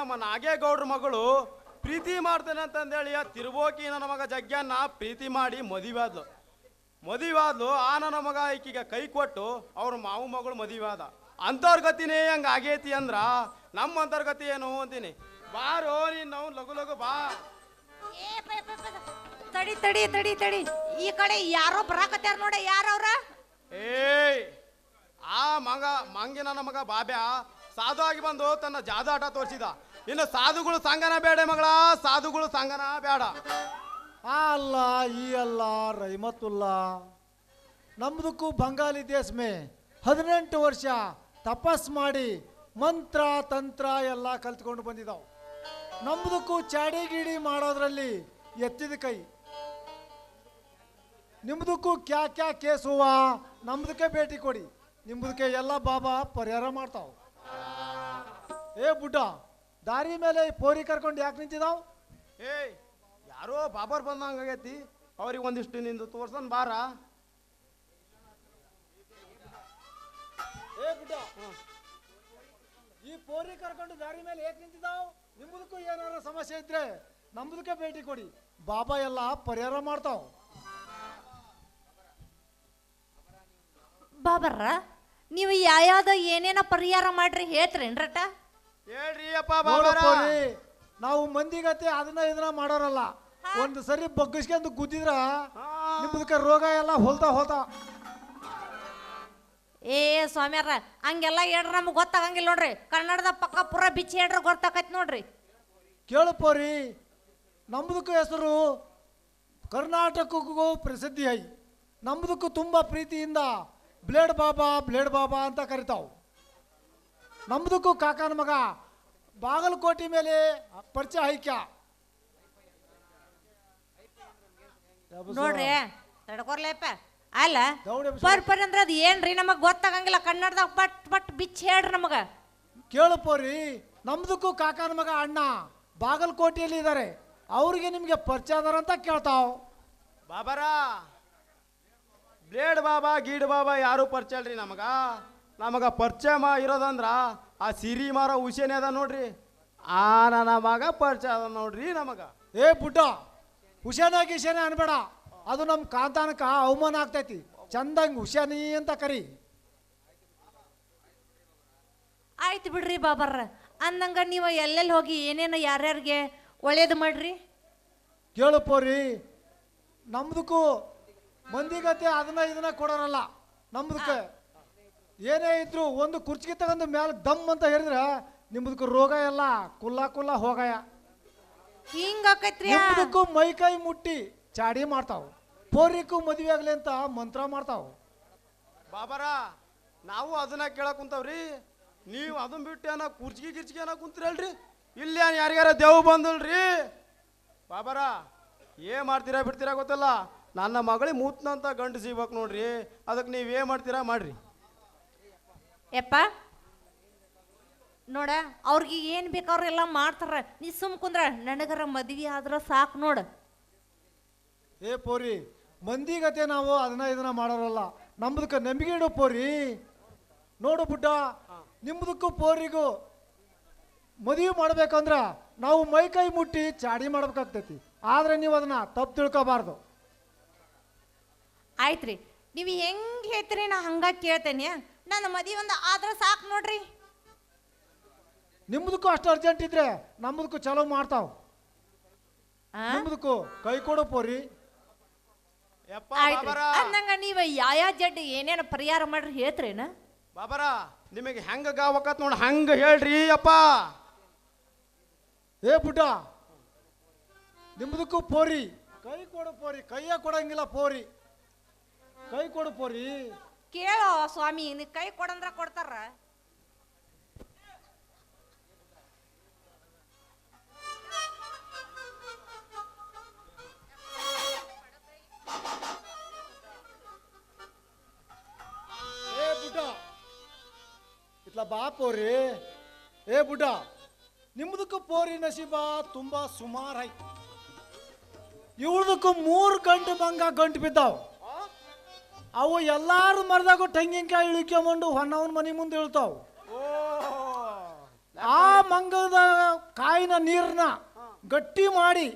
ನಮ್ಮ ನಾಗೇಗೌಡ್ರ ಮಗಳು ಪ್ರೀತಿ ಮಾಡ್ತಾನೆ ಅಂತಂದೇಳಿ ಆ ತಿರುಬೋಕಿ ನನ್ನ ಮಗ ಜಗ್ಗನ್ನ ಪ್ರೀತಿ ಮಾಡಿ ಮದುವೆ ಮದುವಾದ್ಲು ಮದುವೆ ಆ ನನ್ನ ಮಗ ಈಕಿಗೆ ಕೈ ಕೊಟ್ಟು ಅವ್ರ ಮಾವು ಮಗಳು ಮದುವೆ ಆದ ಅಂತರ್ಗತಿನೇ ಹಂಗ ಆಗೈತಿ ಅಂದ್ರ ನಮ್ಮ ಅಂತರ್ಗತಿ ಏನು ಅಂತೀನಿ. ಬಾರೋ ನೀನ್ ನಾವು ಲಘು ಲಘು ಬಾ. ತಡಿ ತಡಿ ತಡಿ ತಡಿ. ಈ ಕಡೆ ಯಾರೋ ಬರಾಕತ್ಯಾರ ನೋಡ ಯಾರವ್ರ? ಏಯ್ ಆ ಮಗ ಮಂಗಿನ ನನ್ನ ಮಗ ಬಾಬ್ಯಾ ಸಾಧು ಆಗಿ ಬಂದು ತನ್ನ ಜಾದಾಟ ತೋರಿಸಿದ. ಇನ್ನು ಸಾಧುಗಳು ಸಂಗನ ಬೇಡ ಮಗಳ, ಸಾಧುಗಳು ಸಂಗನ ಬೇಡ. ಆ ಅಲ್ಲ, ಈ ಅಲ್ಲ, ರೈಮತ್ತುಲ್ಲ. ನಮ್ದಕ್ಕೂ ಬಂಗಾಲಿ ದೇಶಮೇ ಹದಿನೆಂಟು ವರ್ಷ ತಪಸ್ ಮಾಡಿ ಮಂತ್ರ, ತಂತ್ರ ಎಲ್ಲ ಕಲ್ತ್ಕೊಂಡು ಬಂದಿದ್ದಾವೆ ನಮ್ದಕ್ಕೂ ಚಾಡಿಗಿಡಿ ಮಾಡೋದ್ರಲ್ಲಿ ಎತ್ತಿದ ಕೈ. ನಿಮ್ದಕ್ಕೂ ಕ್ಯಾ ಕ್ಯಾ ಕೇಸ್ ಹೂವ, ನಮ್ದಕ್ಕೆ ಭೇಟಿ ಕೊಡಿ. ನಿಮ್ದಕ್ಕೆ ಎಲ್ಲ ಬಾಬಾ ಪರಿಹಾರ ಮಾಡ್ತಾವ. ಏ ಬುಡ್ಡ ದಾರಿ ಮೇಲೆ ಪೋರಿ ಕರ್ಕೊಂಡು ಯಾಕೆ ನಿಂತಿದಾವ್? ಏಯ್ ಯಾರೋ ಬಾಬರ್ ಬಂದಂಗೆ ಆಗೈತಿ. ಅವ್ರಿಗೆ ಒಂದಿಷ್ಟು ನಿಂದು ತೋರ್ಸನ್ ಬಾರ. ಏ ಈ ಪೋರಿ ಕರ್ಕೊಂಡು ದಾರಿ ಮೇಲೆ ಯಾಕೆ ನಿಂತಿದ್ದಾವ್ ನಿಮ್ಮದಕ್ಕೂ ಏನಾರ ಸಮಸ್ಯೆ ಇದ್ರೆ ನಮ್ದಕ್ಕೆ ಭೇಟಿ ಕೊಡಿ. ಬಾಬಾ ಎಲ್ಲ ಪರಿಹಾರ ಮಾಡ್ತಾವ್. ಬಾಬರ್ರ ನೀವು ಯಾವ್ಯಾವ್ದ ಏನೇನೋ ಪರಿಹಾರ ಮಾಡ್ರಿ ಹೇಳ್ತ್ರೇನ್ರಟ? ಹೇಳ್ರಿ ಅಪ್ಪ ಬಾಬರ. ನಾವು ಮಂದಿಗತೆ ಅದನ್ನ ಇದನ್ನ ಮಾಡೋರಲ್ಲ. ಒಂದು ಸರಿ ಬಗ್ಗಿಸ್ಕೊಂಡು ಗುದ್ದಿದ್ರ ನಿಮ್ದಕ್ಕೆ ರೋಗ ಎಲ್ಲ ಹೊಲ್ತಾ ಹೋಲ್ತಾ. ಏ ಸ್ವಾಮ್ಯಾರ ಹಂಗೆಲ್ಲ ಹೇಳ್ರಿ ನಮ್ಗೆ ಗೊತ್ತಾಗಂಗಿಲ್ಲ ನೋಡ್ರಿ. ಕನ್ನಡದ ಪಕ್ಕ ಪೂರ ಬಿಚ್ಚಿ ಹೇಳ್ರಿ ಗೊತ್ತಾಕೈತಿ ನೋಡ್ರಿ. ಕೇಳು ಪೋರಿ ನಮ್ದಕ್ಕೂ ಹೆಸರು ಕರ್ನಾಟಕಕ್ಕೂ ಪ್ರಸಿದ್ಧಿ ಐ ನಮ್ದಕ್ಕೂ ತುಂಬ ಪ್ರೀತಿಯಿಂದ ಬ್ಲೇಡ್ ಬಾಬಾ ಬ್ಲೇಡ್ ಬಾಬಾ ಅಂತ ಕರಿತಾವ್. ನಮ್ದಕ್ಕೂ ಕಾಕನ ಮಗ. ಬಾಗಲಕೋಟೆ ಮೇಲೆ ಪರಿಚಯ ಐಕ್ಯ. ನೋಡ್ರಿ ತಡ್ಕೊರ್ಲೇಪ. ಅಲ್ಲ. ಪರ್ ಪರ್ ಅಂದ್ರೆ ಅದು ಏನ್ರಿ ನಮಗ್ ಗೊತ್ತಾಗಂಗಿಲ್ಲ. ಕನ್ನಡದಾಗ ಪಟ್ ಪಟ್ ಬಿಚ್ಚಿ ಹೇಳ್ರಿ ನಮಗ. ಕೇಳು ಪೋರಿ ನಮ್ದಕ್ಕೂ ಕಾಕನ ಮಗ ಅಣ್ಣ ಬಾಗಲಕೋಟೆಯಲ್ಲಿ ಇದ್ದಾರೆ ಅವ್ರಿಗೆ ನಿಮಗೆ ಪರಿಚಯ ಅದಾರ ಅಂತ ಕೇಳ್ತಾವ್. ಬಾಬರ ಬ್ಲೇಡ್ ಬಾಬಾ ಗೀಡ್ ಬಾಬಾ ಯಾರು ಪರಿಚಯ ಅಲ್ರಿ ನಮಗ? ನಮಗ ಪರಿಚಯ ಮಾ ಇರೋದಂದ್ರ ಆ ಸಿರಿ ಮಾರೋ ಹುಸೇನೆ ಅದ ನೋಡ್ರಿ. ಆ ನನ್ನ ಮಗ ಪರಿಚಯ ಅದ ನೋಡ್ರಿ ನಮಗ. ಏ ಪುಟ್ಟ ಹುಷೇನ ಗಿಶಾನೆ ಅನ್ಬೇಡ. ಅದು ನಮ್ಮ ಕಾಂತಾನಕ ಅವಮಾನ ಆಗ್ತೈತಿ. ಚಂದಂಗ್ ಹುಷಾನಿ ಅಂತ ಕರಿ. ಆಯ್ತು ಬಿಡ್ರಿ ಬಾಬರ್ರ ಅಂದಂಗ ನೀವು ಎಲ್ಲೆಲ್ಲಿ ಹೋಗಿ ಏನೇನು ಯಾರ್ಯಾರಿಗೆ ಒಳ್ಳೇದು ಮಾಡ್ರಿ? ಕೇಳು ಪೋರಿ ನಮ್ದಕ್ಕೂ ಮಂದಿಗತೆ ಅದನ್ನ ಇದನ್ನ ಕೊಡೋರಲ್ಲ. ನಮ್ದಕ್ಕೆ ಏನೇ ಇದ್ರು ಒಂದು ಕುರ್ಚಿಗೆ ತಗೊಂಡು ಮ್ಯಾಲ ದಮ್ ಅಂತ ಹೇಳಿದ್ರೆ ನಿಮ್ದಕ್ಕೂ ರೋಗ ಎಲ್ಲ ಕುಲ್ಲ ಕುಲ್ಲ ಹೋಗಯ ಹಿಂಗ ಮೈ ಕೈ ಮುಟ್ಟಿ ಚಾಡಿ ಮಾಡ್ತಾವ್. ಪೋರಿಕ್ಕೂ ಮದುವೆ ಆಗ್ಲಿ ಅಂತ ಮಂತ್ರ ಮಾಡ್ತಾವ್. ಬಾಬಾರ ನಾವು ಅದನ್ನ ಕೇಳಕ್ ಕುಂತಾವ್ರಿ. ನೀವು ಅದನ್ನ ಬಿಟ್ಟು ಏನ ಕುರ್ಚಿಗೆ ಗಿರ್ಚಿಗೆ ಏನ ಕುಂತಿರಲ್ರಿ? ಇಲ್ಲಿ ಏನು ಯಾರಿಗಾರ ದೇವ್ ಬಂದಲ್ರಿ? ಬಾಬಾರ ಏನ್ ಮಾಡ್ತೀರಾ ಬಿಡ್ತೀರಾ ಗೊತ್ತಲ್ಲ. ನನ್ನ ಮಗಳಿಗೆ ಮೂತ್ನಂತ ಗಂಡು ಸಿಗ್ಬೇಕು ನೋಡ್ರಿ. ಅದಕ್ಕೆ ನೀವು ಏನ್ ಮಾಡ್ತೀರಾ ಮಾಡ್ರಿ. ಯಪ್ಪ ನೋಡ ಅವ್ರಿಗೆ ಏನು ಬೇಕು ಎಲ್ಲ ಮಾಡ್ತಾರ. ನೀ ಸುಮ್ ಕುಂದ್ರ ನನಗರ ಮದ್ವಿ ಆದ್ರ ಸಾಕು ನೋಡ. ಏ ಪೋರಿ ಮಂದಿಗತೆ ನಾವು ಅದನ್ನ ಇದನ್ನ ಮಾಡೋರಲ್ಲ. ನಮ್ದಕ್ಕೆ ನಂಬಿಕೆ ಇಡು ಪೋರಿ. ನೋಡು ಬುಡ್ಡ ನಿಮ್ದಕ್ಕೂ ಪೋರಿಗೂ ಮದುವೆ ಮಾಡ್ಬೇಕಂದ್ರ ನಾವು ಮೈ ಕೈ ಮುಟ್ಟಿ ಚಾಡಿ ಮಾಡ್ಬೇಕಾಗ್ತೈತಿ. ಆದ್ರೆ ನೀವು ಅದನ್ನ ತಪ್ಪು ತಿಳ್ಕೊಬಾರ್ದು. ಆಯ್ತ್ರಿ. ನೀವು ಹೆಂಗೆ ಹೇಳ್ತೀರಿ? ನಾ ಹಂಗ ಕೇಳ್ತೇನೆ. ನನ್ನ ಮದಿ ಒಂದು ಆದ್ರೆ ಸಾಕು ನೋಡ್ರಿ. ನಿಮ್ದಕ್ಕೂ ಅಷ್ಟು ಅರ್ಜೆಂಟ್ ಇದ್ರೆ ನಮ್ದಕ್ಕೂ ಚಲೋ ಮಾಡ್ತಾವ್. ಆ? ನಿಮ್ದಕ್ಕೂ ಕೈ ಕೊಡು ಪೋರಿ. ಯಪ್ಪ ಆಯ್ತ್ರಿ. ಬಾಬರ. ಅಂದಂಗ ನೀವು ಯಾವ ಜಡ್ ಏನೇನು ಪರಿಹಾರ ಮಾಡ್ರಿ ಹೇಳ್ತ್ರೇನ? ಬಾಬರ ನಿಮಗೆ ಹೆಂಗ ಗಾವಕತ್ ನೋಡಿ ಹಂಗ ಹೇಳ್ರಿ ಅಪ್ಪ ಏ ಪುಟ್ಟ ನಿಮ್ದಕ್ಕೂ ಪೋರಿ. ಕೈ ಕೊಡು ಪೋರಿ. ಕೈಯ ಕೊಡಂಗಿಲ್ಲ ಪೋರಿ. ಕೈ ಕೊಡು ಪೋರಿ. ಕೇಳೋ ಸ್ವಾಮಿ ನೀ ಕೈ ಕೊಡಂದ್ರ ಕೊಡ್ತಾರ. ಏ ಬುಡ್ಡ. ಇಟ್ಲ ಬಾ ಪೋರಿ. ಏ ಬುಡ್ಡ ನಿಮ್ದಕ್ಕೂ ಪೋರಿ ನಸೀಬ ತುಂಬಾ ಸುಮಾರಾಯ್ತು ಇವ್ರದಕ್ಕೂ ಮೂರು ಗಂಟು ಬಂಗ ಗಂಟು ಬಿದ್ದಾವ್. ಅವು ಎಲ್ಲಾರು ಮರದಾಗ ತೆಂಗಿನಕಾಯಿ ಇಳಿಕೊಂಬಂಡು ಹೊನ್ನವನ ಮನೆ ಮುಂದೆ ಇಳ್ತಾವ್. ಓ ಆ ಮಂಗದ ಕಾಯಿನ ನೀರನ್ನ ಗಟ್ಟಿ ಮಾಡಿ.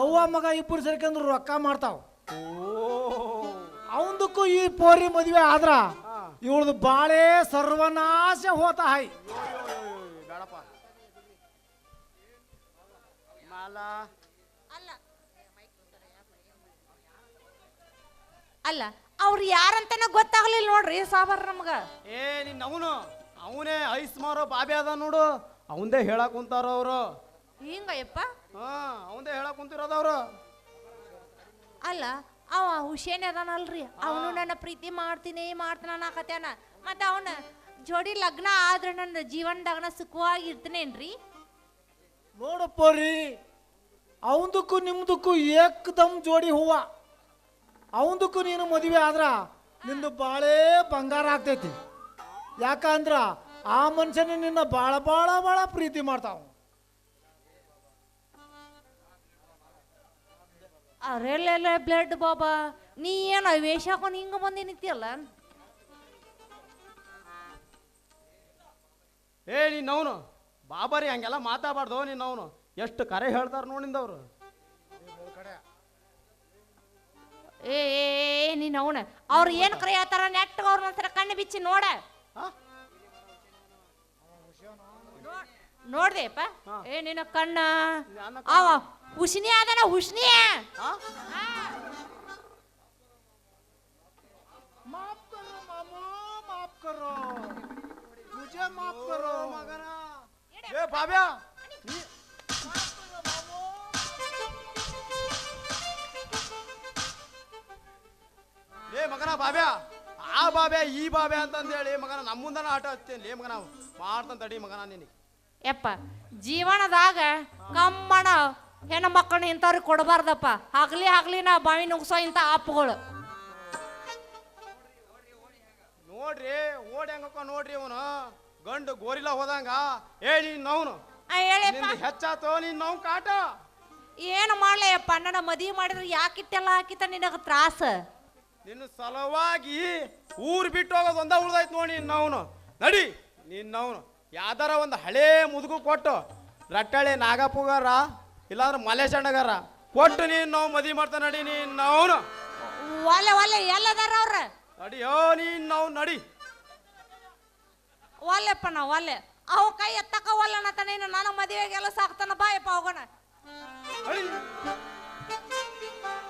ಅವ್ವ ಮಗ ಇಬ್ಬರು ಸೇರ್ಕೊಂಡು ರೊಕ್ಕ ಮಾಡ್ತಾವ. ಓ ಅವಂದಕ್ಕೂ ಈ ಪೋರಿ ಮದುವೆ ಆದ್ರ. ಇವಳದು ಬಾಳೆ ಸರ್ವನಾಶ ಹೋತ ಹಾಯ್. ಅಲ್ಲ. ಅವ್ರು ಯಾರಂತನ ಗೊತ್ತಾಗ್ಲಿಲ್ಲ ನೋಡ್ರಿ ಸಾಬಾರ್ ನಮ್ಗ. ಏ ನಿನ್ ಅವನು ಅವನೇ ಐಸ್ ಮಾರೋ ಬಾಬೆ ಅದ ನೋಡು. ಅವಂದೇ ಹೇಳಕ್ ಕುಂತಾರ ಅವರು. ಹಿಂಗಯ್ಯಪ್ಪ. ಹಾ ಅವಂದೇ ಹೇಳಕ್ ಕುಂತಿರೋದು ಅವರು. ಅಲ್ಲ ಅವ ಹುಷೇನ್ ಅದಾನಲ್ರಿ. ಅವನು ನನ್ನ ಪ್ರೀತಿ ಮಾಡ್ತೀನಿ ಮಾಡ್ತಾನ ಅನ್ನಕತ್ಯಾನ. ಮತ್ತೆ ಅವನ ಜೋಡಿ ಲಗ್ನ ಆದ್ರೆ ನನ್ನ ಜೀವನದಾಗ ಸುಖವಾಗಿ ಇರ್ತನೇನ್ರಿ ನೋಡಪ್ಪ ರೀ ಅವಂದಕ್ಕೂ ನಿಮ್ದಕ್ಕೂ ಏಕ್ದಮ್ ಜೋಡಿ ಹೂವ. ಅವಂದಕ್ಕೂ ನೀನು ಮದುವೆ ಆದ್ರ ನಿಂದು ಬಾಳೆ ಬಂಗಾರ ಆಗ್ತೈತಿ. ಯಾಕಂದ್ರ ಆ ಮನುಷ್ಯನ ನಿನ್ನ ಬಾಳ ಬಾಳ ಭಾಳ ಪ್ರೀತಿ ಮಾಡ್ತಾವ. ಅರೆಲ್ಲ ಬ್ಲಡ್ ಬಾಬಾ ನೀ ಏನು ವೇಷ ಹಾಕೊಂಡು ಹಿಂಗ ಬಂದಿ ನಿಂತಿಯಲ್ಲ? ಏ ನಿನ್ನವನು ಬಾಬಾರಿ ಹಂಗೆಲ್ಲ ಮಾತಾಡಬಾರ್ದು ನಿನ್ನವನು. ಎಷ್ಟು ಕರೆ ಹೇಳ್ತಾರ ನೋಡಿಂದವ್ರು ಏ ನೀನ್ ಅವನ. ಅವ್ರು ಏನ್ ಕರೆಯತ್ತಾರ ನೆಟ್ಗ ಅವ್ರ ಕಣ್ಣು ಬಿಚ್ಚಿ ನೋಡ. ನೋಡ್ದೆಪ್ಪ. ಏ ನಿನ್ನ ಕಣ್ಣ. ಅವ ಹುಷ್ನಿ ಅದನ ಹುಷ್ನಿ ಹಾ. ಮಾಫ್ ಕರೋ ಮಾಮೂ ಮಾಫ್ ಕರೋ. ಮುಜೆ ಮಾಫ್ ಕರೋ ಮಗನ. ಏ ಬಾಬ್ಯಾ ಏ ಮಗನ ಬಾಬ್ಯಾ ಆ ಬಾಬ್ಯಾ ಈ ಬಾಬ್ಯಾ ಅಂತಂದೇಳಿ ಮಗನ ನಮ್ಮ ಮುಂದನ ಆಟ ಹಚ್ತೇನೆ. ಲೇ ಮಗನ ಮಾಡ್ತಂತ ತಡಿ ಮಗನ ನಿನಗೆ. ಯಪ್ಪ ಜೀವನದಾಗ ಕಮ್ಮಣ ಹೆಣ್ಣು ಮಕ್ಕಳನ್ನ ಇಂಥವ್ರಿಗೆ ಕೊಡಬಾರ್ದಪ್ಪ. ಹಗ್ಲಿ ಹಗ್ಲಿ ನಾ ಬಾವಿ ನುಗ್ಸೋ ಇಂಥ ಆಪ್ಗಳು. ನೋಡ್ರಿ ಓಡಿ ಹೆಂಗಪ್ಪ ನೋಡ್ರಿ ಅವನು ಗಂಡು ಗೋರಿಲ್ಲ ಹೋದಂಗ ಹೇಳಿ ನೋವ್ನು. ಹೆಚ್ಚಾತೋ ನೀನ್ ನೋವು ಕಾಟ. ಏನು ಮಾಡ್ಲಯ್ಯಪ್ಪ ನನ್ನ ಮದುವೆ ಮಾಡಿದ್ರೆ ಯಾಕಿಟ್ಟೆಲ್ಲ ಹಾಕಿತ್ತ ನಿನಗೆ ತ್ರಾಸ? ನಿನ್ನ ಸಲುವಾಗಿ ಊರ್ ಬಿಟ್ಟು ಹೋಗೋದು ಒಂದ ಉಳ್ದಾಯ್ತು ನೋಡಿ ನಿನ್ನವನು. ನಡಿ ನಿನ್ನವನು. ಯಾವ್ದಾರ ಒಂದು ಹಳೆ ಮುದುಗು ಕೊಟ್ಟು ರಟ್ಟಳೆ ನಾಗಪ್ಪಗಾರ ಇಲ್ಲಾಂದ್ರೆ ಮಲೇಶಣ್ಣಗಾರ ಕೊಟ್ಟು ನೀನು ನಾವು ಮದುವೆ ಮಾಡ್ತಾ ನಡಿ ನಿನ್ನವನು. ಎಲ್ಲದಾರ ಅವ್ರ? ನಡಿಯೋ ನೀನ್ ನಾವು ನಡಿ. ಒಲ್ಲೆಪ್ಪ ನಾ ಒಲ್ಲೆ. ಅವ ಕೈ ಎತ್ತಕ ಒಲ್ಲಣ್ಣ ನೀನು ನಾನು ಮದುವೆಗೆಲ್ಲ ಸಾಕ್ತಾನ ಬಾಯಪ್ಪ ಹೋಗೋಣ.